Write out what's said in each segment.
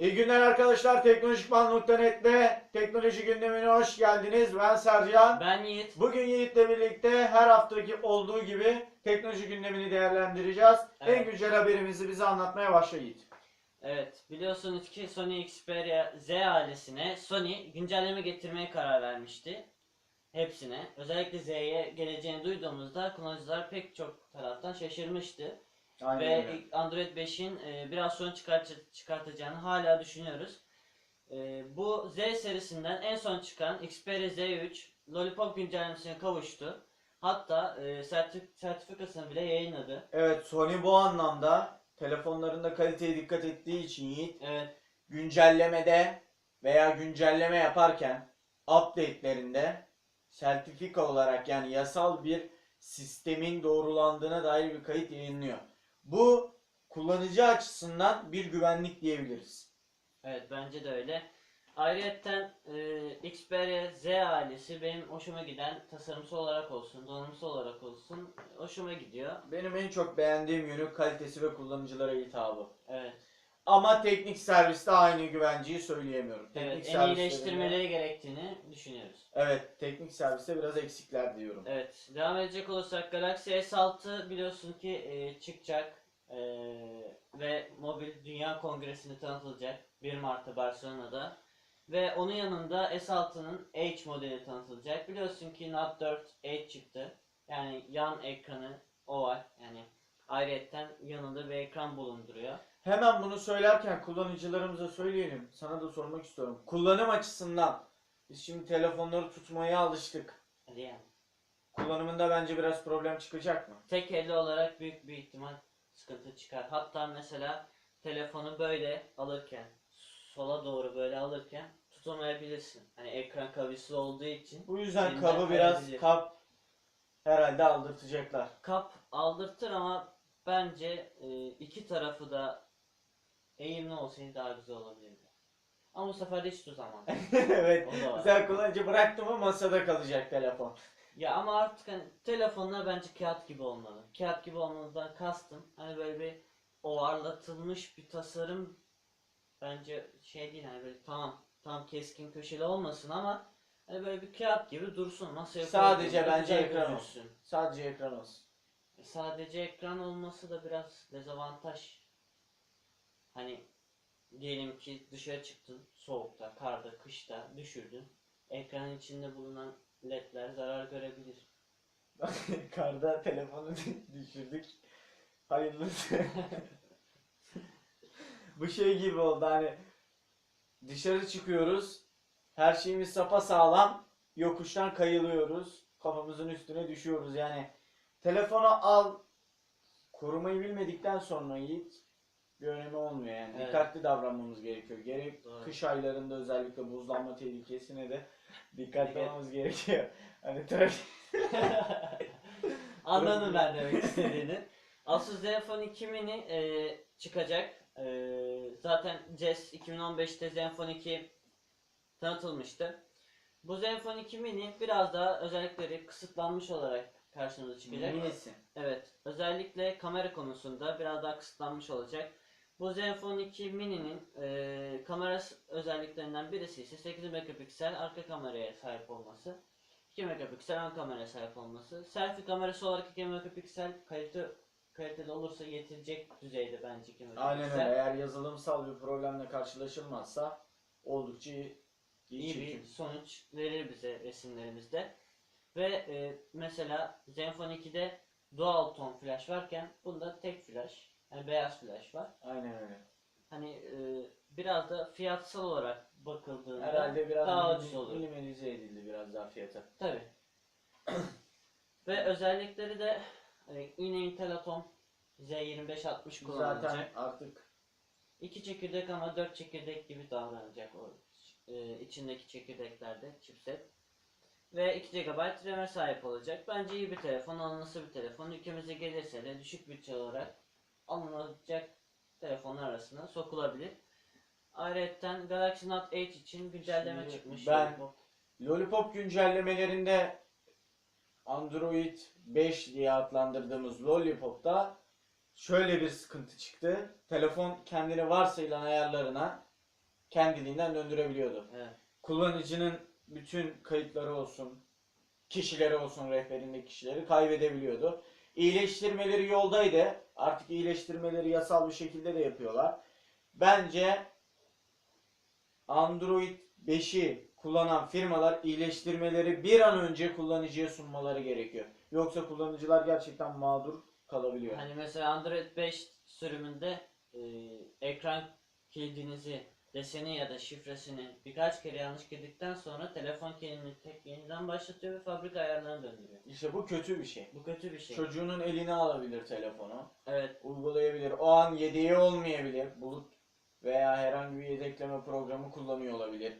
İyi günler arkadaşlar. Teknolojikman.net'te teknoloji gündemine hoş geldiniz. Ben Sercan. Ben Yiğit. Bugün Yiğit'le birlikte her haftaki olduğu gibi teknoloji gündemini değerlendireceğiz. En Evet. güncel haberimizi bize anlatmaya başla Yiğit. Evet biliyorsunuz ki Sony Xperia Z ailesine Sony güncelleme getirmeye karar vermişti. Hepsine. Özellikle Z'ye geleceğini duyduğumuzda kullanıcılar pek çok taraftan şaşırmıştı. Aynen Ve öyle. Android 5'in e, biraz sonra çıkart çıkartacağını hala düşünüyoruz. E, bu Z serisinden en son çıkan Xperia Z3 Lollipop güncellemesine kavuştu. Hatta e, sertif- sertifikasını bile yayınladı. Evet Sony bu anlamda telefonlarında kaliteye dikkat ettiği için Yiğit Evet, güncellemede veya güncelleme yaparken update'lerinde sertifika olarak yani yasal bir sistemin doğrulandığına dair bir kayıt yayınlıyor. Bu kullanıcı açısından bir güvenlik diyebiliriz. Evet bence de öyle. Ayrıyeten e, Xperia Z ailesi benim hoşuma giden tasarımsal olarak olsun, donanımsal olarak olsun hoşuma gidiyor. Benim en çok beğendiğim yönü kalitesi ve kullanıcılara hitabı. Evet. Ama teknik serviste aynı güvenciyi söyleyemiyorum. Teknik Evet, en servislerinde- iyileştirmeleri gerektiğini düşünüyoruz. Evet, teknik serviste biraz eksikler diyorum. Evet, devam edecek olursak Galaxy S6 biliyorsun ki e, çıkacak e, ve mobil dünya kongresinde tanıtılacak 1 Mart'ta Barcelona'da. Ve onun yanında S6'nın H modeli tanıtılacak. Biliyorsun ki Note 4 H çıktı. Yani yan ekranı o var. Yani ayrıyetten yanında bir ekran bulunduruyor. Hemen bunu söylerken kullanıcılarımıza söyleyelim. Sana da sormak istiyorum. Kullanım açısından biz şimdi telefonları tutmaya alıştık. Hadi yani. Kullanımında bence biraz problem çıkacak mı? Tek elli olarak büyük bir ihtimal sıkıntı çıkar. Hatta mesela telefonu böyle alırken, sola doğru böyle alırken tutamayabilirsin. Hani ekran kavisli olduğu için. Bu yüzden kabı biraz kap herhalde aldırtacaklar. Kap aldırtır ama bence e, iki tarafı da eğimli olsaydı daha güzel olabilirdi. Ama bu sefer de hiç tutamam. evet. O da var. Güzel kullanıcı bıraktı mı masada kalacak telefon. Ya ama artık hani telefonlar bence kağıt gibi olmalı. Kağıt gibi olmalıdan kastım hani böyle bir ovarlatılmış bir tasarım bence şey değil hani böyle tamam tam keskin köşeli olmasın ama hani böyle bir kağıt gibi dursun masaya Sadece koyduğunda bence güzel ekran gözüksün. Sadece ekran olsun. E, Sadece ekran olması da biraz dezavantaj. Hani diyelim ki dışarı çıktın soğukta, karda, kışta düşürdün. Ekranın içinde bulunan ledler zarar görebilir. Karda telefonu düşürdük. Hayırlısı. Bu şey gibi oldu hani dışarı çıkıyoruz. Her şeyimiz sapa sağlam. Yokuştan kayılıyoruz. Kafamızın üstüne düşüyoruz yani. Telefonu al. Korumayı bilmedikten sonra Yiğit bir önemi olmuyor yani. Evet. Dikkatli davranmamız gerekiyor. Gerek Doğru. kış aylarında özellikle buzlanma tehlikesine de dikkatli Dikkat. olmamız gerekiyor. Hani trafik Anladım ben demek istediğini. Asus Zenfone 2 Mini e, çıkacak. E, zaten CES 2015'te Zenfone 2 tanıtılmıştı. Bu Zenfone 2 Mini biraz daha özellikleri kısıtlanmış olarak karşımıza çıkacak. minisi. Evet, özellikle kamera konusunda biraz daha kısıtlanmış olacak. Bu Zenfone 2 Mini'nin e, kamera özelliklerinden birisi ise 8 megapiksel arka kameraya sahip olması. 2 megapiksel ön kameraya sahip olması. Selfie kamerası olarak 2 megapiksel kalite kaliteli olursa yetirecek düzeyde bence 2 megapiksel. Aynen öyle. Eğer yazılımsal bir problemle karşılaşılmazsa oldukça iyi, iyi, bir sonuç verir bize resimlerimizde. Ve e, mesela Zenfone 2'de dual ton flash varken bunda tek flash, yani beyaz flash var. Aynen öyle. Hani e, biraz da fiyatsal olarak bakıldığında Herhalde biraz daha ucuz olur. minimalize edildi biraz daha fiyatı. Tabi. Ve özellikleri de hani yine Intel Atom Z2560 kullanılacak. Zaten artık İki çekirdek ama dört çekirdek gibi davranacak o e, içindeki çekirdeklerde chipset. Ve 2 GB RAM'e sahip olacak. Bence iyi bir telefon, alınası bir telefon. Ülkemize gelirse de düşük bütçe olarak alınacak telefonlar arasına sokulabilir. Ayrıca Galaxy Note 8 için güncelleme Şimdi çıkmış. ben- Lollipop. Lollipop güncellemelerinde Android 5 diye adlandırdığımız Lollipop'ta şöyle bir sıkıntı çıktı. Telefon kendini varsayılan ayarlarına kendiliğinden döndürebiliyordu. Evet. Kullanıcının bütün kayıtları olsun, kişileri olsun rehberindeki kişileri kaybedebiliyordu. İyileştirmeleri yoldaydı. Artık iyileştirmeleri yasal bir şekilde de yapıyorlar. Bence Android 5'i kullanan firmalar iyileştirmeleri bir an önce kullanıcıya sunmaları gerekiyor. Yoksa kullanıcılar gerçekten mağdur kalabiliyor. Hani mesela Android 5 sürümünde e, ekran kilidinizi, deseni ya da şifresini birkaç kere yanlış girdikten sonra telefon kilidini tek yeniden başlatıyor ve fabrika ayarlarını döndürüyor. İşte bu kötü bir şey. Bu kötü bir şey. Çocuğunun eline alabilir telefonu. Evet. Uygulayabilir. O an yedeği olmayabilir. Bulut veya herhangi bir yedekleme programı kullanıyor olabilir.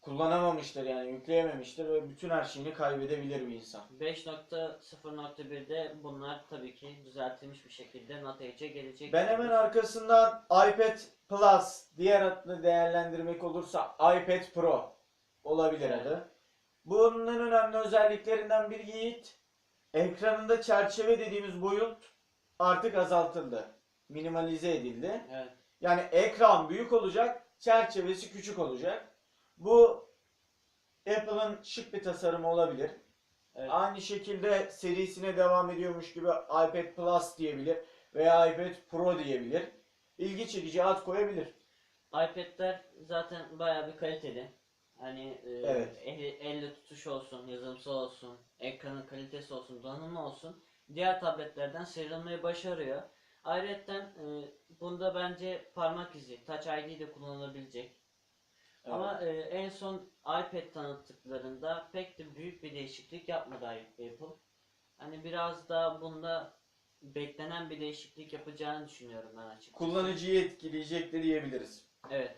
Kullanamamıştır yani yükleyememiştir ve bütün her şeyini kaybedebilir bir insan. 5.0.1'de bunlar tabii ki düzeltilmiş bir şekilde NATEC'e gelecek. Ben hemen arkasından iPad Plus diğer adını değerlendirmek olursa iPad Pro olabilir Evet. adı. Bunun en önemli özelliklerinden bir Yiğit. Ekranında çerçeve dediğimiz boyut artık azaltıldı. Minimalize edildi. Evet. Yani ekran büyük olacak, çerçevesi küçük olacak. Bu Apple'ın şık bir tasarımı olabilir. Evet. Aynı şekilde serisine devam ediyormuş gibi iPad Plus diyebilir veya iPad Pro diyebilir. İlgi çekici ad koyabilir. iPad'ler zaten bayağı bir kaliteli. Hani e, Evet. eli- elle tutuş olsun, yazılımsal olsun, ekranın kalitesi olsun, donanımı olsun. Diğer tabletlerden sıyrılmayı başarıyor. Ayrıca e, bunda bence parmak izi, Touch ID de kullanılabilecek. Ama e, en son iPad tanıttıklarında pek de büyük bir değişiklik yapmadı Apple. Hani biraz daha bunda beklenen bir değişiklik yapacağını düşünüyorum ben açıkçası. kullanıcıyı etkileyecek de diyebiliriz. Evet.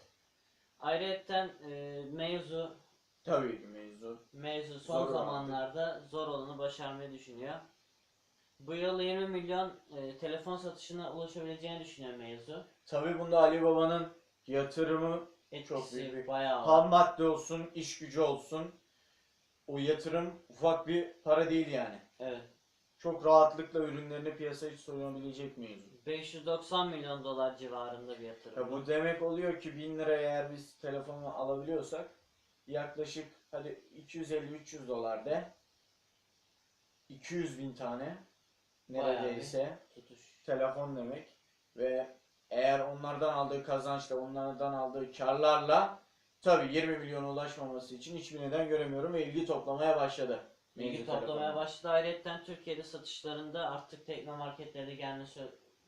Ayrıca e, mevzu Tabii ki mevzu. mevzu son Zor olan zamanlarda zor olanı başarmayı düşünüyor. Bu yıl 20 milyon e, telefon satışına ulaşabileceğini düşünüyor mevzu. Tabii bunda Ali Baba'nın yatırımı Etkisi büyük bir- bayağı var. ham madde olsun, iş gücü olsun. O yatırım ufak bir para değil yani. Evet. Çok rahatlıkla ürünlerini piyasaya sunabilecek mevzu. 590 milyon dolar civarında bir yatırım. Ya bu demek oluyor ki 1000 liraya eğer biz telefonu alabiliyorsak yaklaşık hadi 250-300 dolar de 200 bin tane Bayağı neredeyse tutuş. telefon demek ve eğer onlardan aldığı kazançla onlardan aldığı karlarla tabi 20 milyona ulaşmaması için hiçbir neden göremiyorum ve ilgi toplamaya başladı. Bilgi toplamaya başladı. Ayrıca Türkiye'de satışlarında artık teknomarketlere de gelmesi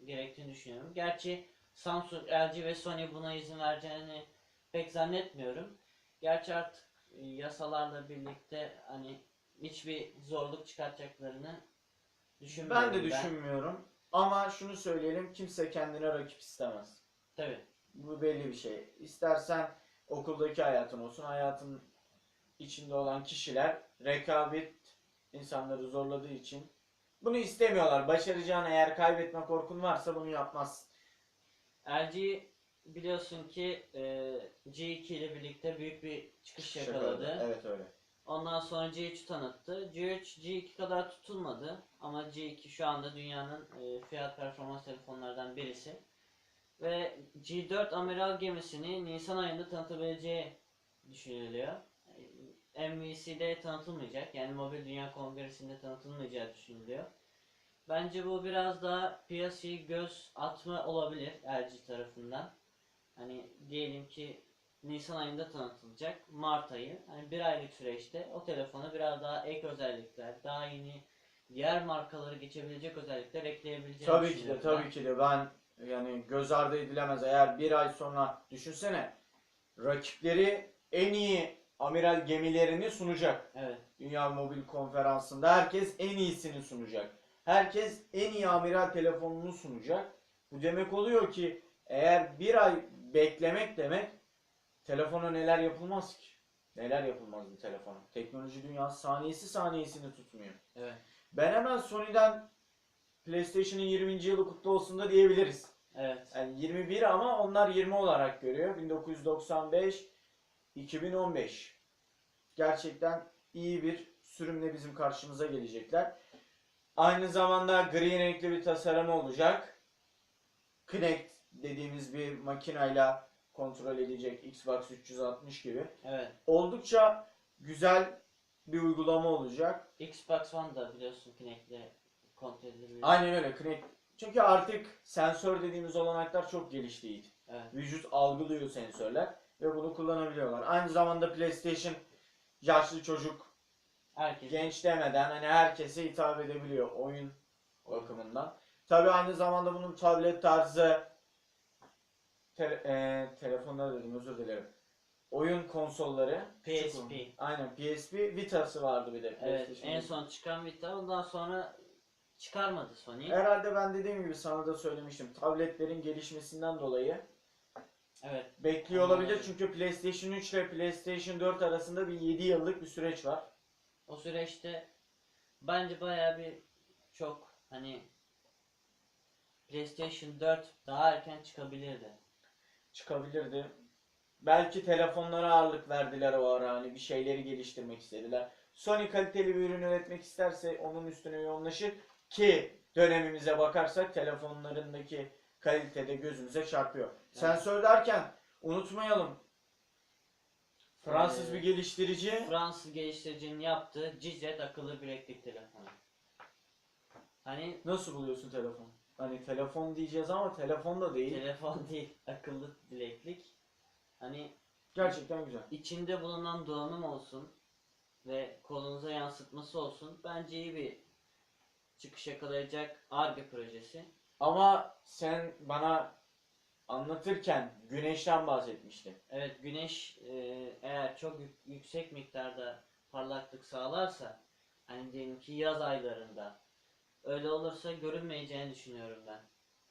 gerektiğini düşünüyorum. Gerçi Samsung, LG ve Sony buna izin vereceğini pek zannetmiyorum. Gerçi artık e, yasalarla birlikte hani hiçbir zorluk çıkartacaklarını düşünmüyorum Ben de düşünmüyorum ama şunu söyleyelim kimse kendine rakip istemez. Tabii. Bu belli bir şey. İstersen okuldaki hayatın olsun, hayatın içinde olan kişiler rekabet insanları zorladığı için bunu istemiyorlar. Başaracağını eğer kaybetme korkun varsa bunu yapmaz. LG biliyorsun ki e, G2 ile birlikte büyük bir çıkış yakaladı. Evet öyle. Ondan sonra G3 tanıttı. G3 G2 kadar tutulmadı ama G2 şu anda dünyanın e, fiyat performans telefonlardan birisi. Ve G4 amiral gemisini Nisan ayında tanıtabileceği düşünülüyor. MVC'de tanıtılmayacak. Yani Mobil Dünya Kongresi'nde tanıtılmayacağı düşünülüyor. Bence bu biraz daha piyasayı göz atma olabilir LG tarafından. Hani diyelim ki Nisan ayında tanıtılacak. Mart ayı. Hani bir aylık süreçte o telefona biraz daha ek özellikler, daha yeni diğer markaları geçebilecek özellikler ekleyebileceğini Tabii ki de tabii ki de ben yani göz ardı edilemez. Eğer bir ay sonra düşünsene rakipleri en iyi amiral gemilerini sunacak. Evet. Dünya Mobil Konferansı'nda herkes en iyisini sunacak. Herkes en iyi amiral telefonunu sunacak. Bu demek oluyor ki eğer bir ay beklemek demek telefona neler yapılmaz ki? Neler yapılmaz bir telefona? Teknoloji dünyası saniyesi saniyesini tutmuyor. Evet. Ben hemen Sony'den PlayStation'ın 20. yılı kutlu olsun da diyebiliriz. Evet. Yani 21 ama onlar 20 olarak görüyor. 1995 2015. Gerçekten iyi bir sürümle bizim karşımıza gelecekler. Aynı zamanda gri renkli bir tasarımı olacak. Kinect dediğimiz bir makinayla kontrol edecek Xbox 360 gibi. Evet. Oldukça güzel bir uygulama olacak. Xbox One da biliyorsun Kinect'le kontrol edilebilir. Aynen öyle. Kinect. Çünkü artık sensör dediğimiz olanaklar çok gelişti. Evet. Vücut algılıyor sensörler ve bunu kullanabiliyorlar. Aynı zamanda PlayStation yaşlı çocuk, Herkes genç demeden hani herkese hitap edebiliyor oyun bakımından. Tabii aynı zamanda bunun tablet tarzı te- e, telefonlar dedim özür dilerim. Oyun konsolları. PSP. Aynen PSP Vita'sı vardı bir de. Evet, en son çıkan Vita ondan sonra çıkarmadı Sony. Herhalde ben dediğim gibi sana da söylemiştim. Tabletlerin gelişmesinden dolayı Evet. bekliyor olabilir. Çünkü PlayStation 3 ile PlayStation 4 arasında bir 7 yıllık bir süreç var. O süreçte bence bayağı bir çok hani PlayStation 4 daha erken çıkabilirdi. çıkabilirdi. Belki telefonlara ağırlık verdiler o ara hani bir şeyleri geliştirmek istediler. Sony kaliteli bir ürün üretmek isterse onun üstüne yoğunlaşır ki dönemimize bakarsak telefonlarındaki kalitede gözümüze çarpıyor. Sensör derken unutmayalım. Fransız Ee, bir geliştirici Fransız geliştiricinin yaptığı Gizet akıllı bileklik telefonu. Hani nasıl buluyorsun telefon? Hani telefon diyeceğiz ama telefon da değil. telefon değil akıllı bileklik. Hani Gerçekten güzel. içinde bulunan donanım olsun ve kolunuza yansıtması olsun bence iyi bir çıkış yakalayacak ARGE projesi. Ama sen bana anlatırken güneşten bahsetmiştin. Evet güneş e, eğer çok yük- yüksek miktarda parlaklık sağlarsa hani diyelim ki yaz aylarında öyle olursa görünmeyeceğini düşünüyorum ben.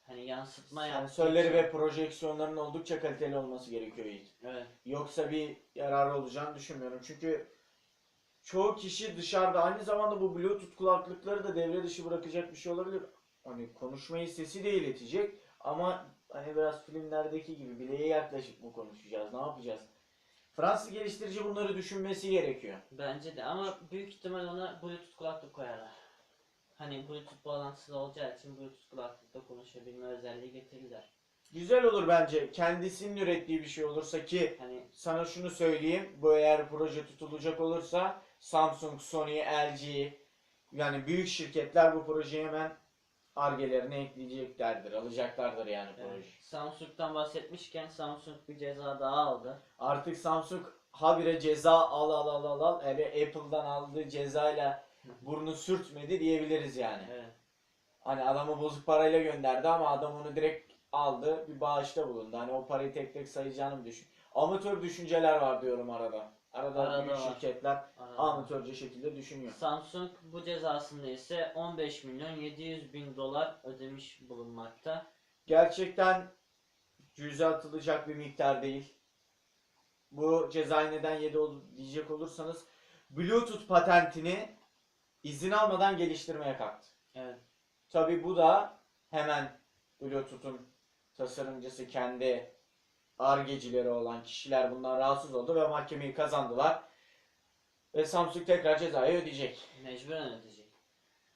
Hani yansıtma Sensörleri ve projeksiyonların oldukça kaliteli olması gerekiyor Yiğit. Evet. Yoksa bir yararı olacağını düşünmüyorum. Çünkü çoğu kişi dışarıda aynı zamanda bu Bluetooth kulaklıkları da devre dışı bırakacak bir şey olabilir. Hani konuşmayı sesi de iletecek ama hani biraz filmlerdeki gibi bileğe yaklaşıp mı konuşacağız, ne yapacağız? Fransız geliştirici bunları düşünmesi gerekiyor. Bence de ama büyük ihtimal ona Bluetooth kulaklık koyarlar. Hani Bluetooth bağlantısı olacağı için Bluetooth kulaklıkla konuşabilme özelliği getirirler. Güzel olur bence kendisinin ürettiği bir şey olursa ki Hani sana şunu söyleyeyim. Bu eğer proje tutulacak olursa Samsung, Sony, LG yani büyük şirketler bu projeye hemen argelerine ekleyeceklerdir. Alacaklardır yani evet, proje. Samsung'dan bahsetmişken Samsung bir ceza daha aldı. Artık Samsung habire ceza al al al al al. Hele Apple'dan aldığı cezayla burnu sürtmedi diyebiliriz yani. Evet. Hani adamı bozuk parayla gönderdi ama adam onu direkt aldı. Bir bağışta bulundu. Hani o parayı tek tek sayacağını mı düşün. Amatör düşünceler var diyorum arada. Arada, Arada büyük var. şirketler. Amatörce şekilde düşünüyor. Samsung bu cezasında ise 15 milyon 700 bin dolar ödemiş bulunmakta. Gerçekten cüze atılacak bir miktar değil. Bu cezayı neden yedi diyecek olursanız Bluetooth patentini izin almadan geliştirmeye kalktı. Evet. Tabi bu da hemen Bluetooth'un tasarımcısı kendi argecileri olan kişiler bundan rahatsız oldu ve mahkemeyi kazandılar. Ve Samsung tekrar cezayı ödeyecek. Mecburen ödeyecek.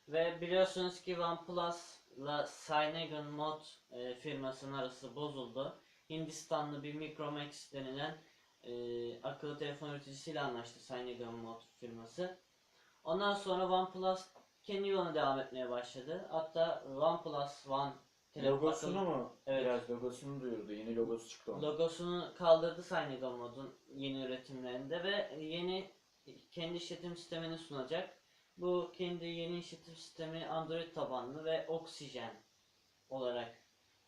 Ve biliyorsunuz ki OnePlus'la Cyanogen Mod e, firmasının arası bozuldu. Hindistanlı bir Micromax denilen e, akıllı telefon üreticisiyle anlaştı Cyanogen Mod firması. Ondan sonra OnePlus kendi yoluna devam etmeye başladı. Hatta OnePlus One telefon Logosunu akıllı- mu? Evet. Biraz logosunu duyurdu. Yeni logosu çıktı onun. Logosunu kaldırdı Cyanogen Mod'un yeni üretimlerinde ve yeni kendi işletim sistemini sunacak. Bu kendi yeni işletim sistemi Android tabanlı ve Oxygen olarak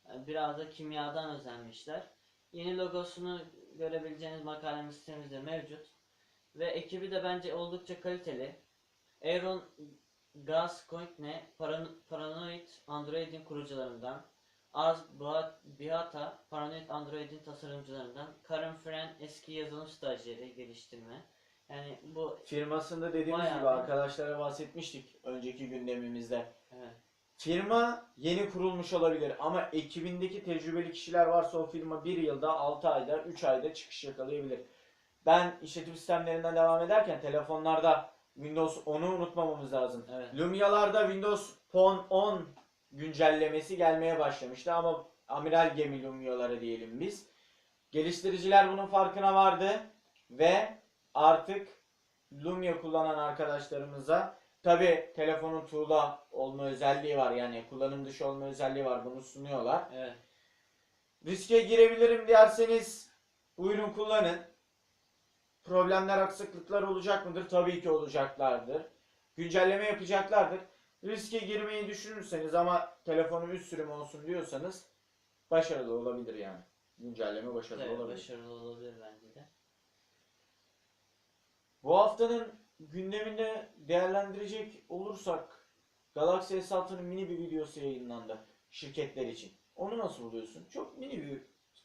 yani biraz da kimyadan özenmişler. Yeni logosunu görebileceğiniz makalemiz sitemizde mevcut. Ve ekibi de bence oldukça kaliteli. Aaron Gascoigne paran- Paranoid Android'in kurucularından. Az Bihata Paranoid Android'in tasarımcılarından. Karen Fren eski yazılım stajyeri geliştirme. Yani bu Firmasında dediğimiz Bayağı gibi bir- arkadaşlara bahsetmiştik önceki gündemimizde. evet, Firma yeni kurulmuş olabilir ama ekibindeki tecrübeli kişiler varsa o firma 1 yılda, 6 ayda, 3 ayda çıkış yakalayabilir. Ben işletim sistemlerinden devam ederken telefonlarda Windows 10'u unutmamamız lazım. evet. Lumia'larda Windows Phone 10 güncellemesi gelmeye başlamıştı ama amiral gemi Lumia'ları diyelim biz. Geliştiriciler bunun farkına vardı ve artık Lumia kullanan arkadaşlarımıza tabi telefonun tuğla olma özelliği var yani kullanım dışı olma özelliği var bunu sunuyorlar. Evet. Riske girebilirim derseniz buyurun kullanın. Problemler, aksaklıklar olacak mıdır? Tabii ki olacaklardır. Güncelleme yapacaklardır. Riske girmeyi düşünürseniz ama telefonum üst sürüm olsun diyorsanız başarılı olabilir yani. Güncelleme başarılı Evet, olabilir. başarılı olabilir bence de. Bu haftanın gündeminde değerlendirecek olursak Galaxy S6'nın mini bir videosu yayınlandı şirketler için. Onu nasıl buluyorsun? Çok mini bir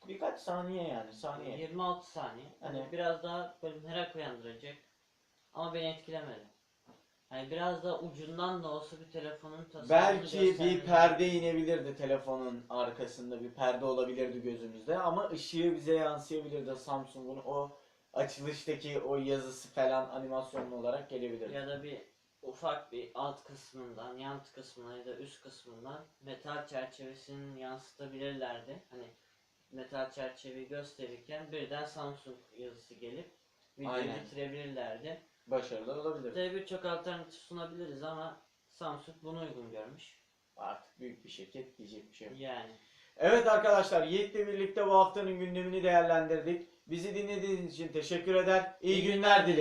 birkaç saniye yani saniye. 26 saniye. Hani Hani- biraz daha böyle merak uyandıracak. Ama beni etkilemedi. Hani biraz da ucundan da olsa bir telefonun tasarımını Belki bir perde inebilirdi telefonun arkasında bir perde olabilirdi gözümüzde ama ışığı bize yansıyabilirdi Samsung'un o açılıştaki o yazısı falan animasyonlu olarak gelebilirdi. Ya da bir ufak bir alt kısmından, yan kısmından ya da üst kısmından metal çerçevesini yansıtabilirlerdi. Hani metal çerçeveyi gösterirken birden Samsung yazısı gelip videoyu Aynen. bitirebilirlerdi. Başarılı olabilir. Tabii birçok alternatif sunabiliriz ama Samsung bunu uygun görmüş. Artık büyük bir şirket diyecek bir şey yok. Yani. Evet arkadaşlar Yiğit'le birlikte bu haftanın gündemini değerlendirdik. Bizi dinlediğiniz için teşekkür eder. İyi günler dilerim.